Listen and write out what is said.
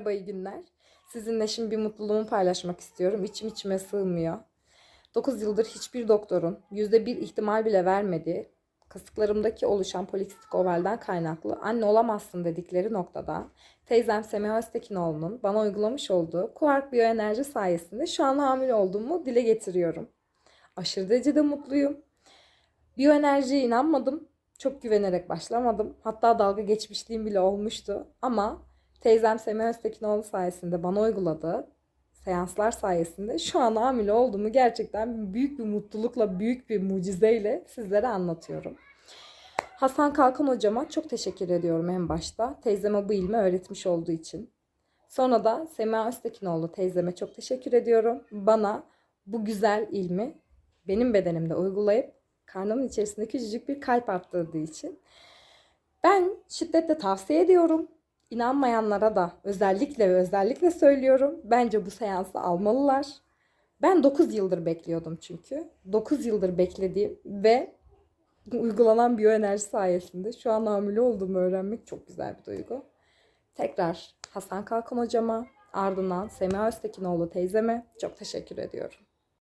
Merhaba iyi günler. Sizinle şimdi bir mutluluğumu paylaşmak istiyorum. İçim içime sığmıyor. 9 yıldır hiçbir doktorun %1 ihtimal bile vermediği kasıklarımdaki oluşan polikistik ovalden kaynaklı anne olamazsın dedikleri noktada teyzem Semiha Öztekinoğlu'nun bana uygulamış olduğu kuark biyoenerji sayesinde şu an hamile olduğumu dile getiriyorum. Aşırı derecede mutluyum. Biyoenerjiye inanmadım. Çok güvenerek başlamadım. Hatta dalga geçmişliğim bile olmuştu. Ama teyzem Semiha Öztekinoğlu sayesinde bana uyguladığı seanslar sayesinde şu an hamile olduğumu gerçekten büyük bir mutlulukla, büyük bir mucizeyle sizlere anlatıyorum. Hasan Kalkan hocama çok teşekkür ediyorum en başta. Teyzeme bu ilmi öğretmiş olduğu için. Sonra da Semiha Öztekinoğlu teyzeme çok teşekkür ediyorum. Bana bu güzel ilmi benim bedenimde uygulayıp karnımın içerisinde küçücük bir kalp arttırdığı için. Ben şiddetle tavsiye ediyorum. İnanmayanlara da özellikle ve özellikle söylüyorum. Bence bu seansı almalılar. Ben 9 yıldır bekliyordum çünkü. 9 yıldır beklediğim ve uygulanan biyoenerji sayesinde şu an hamile olduğumu öğrenmek çok güzel bir duygu. Tekrar Hasan Kalkan hocama, ardından Semiha Öztekinoğlu teyzeme çok teşekkür ediyorum.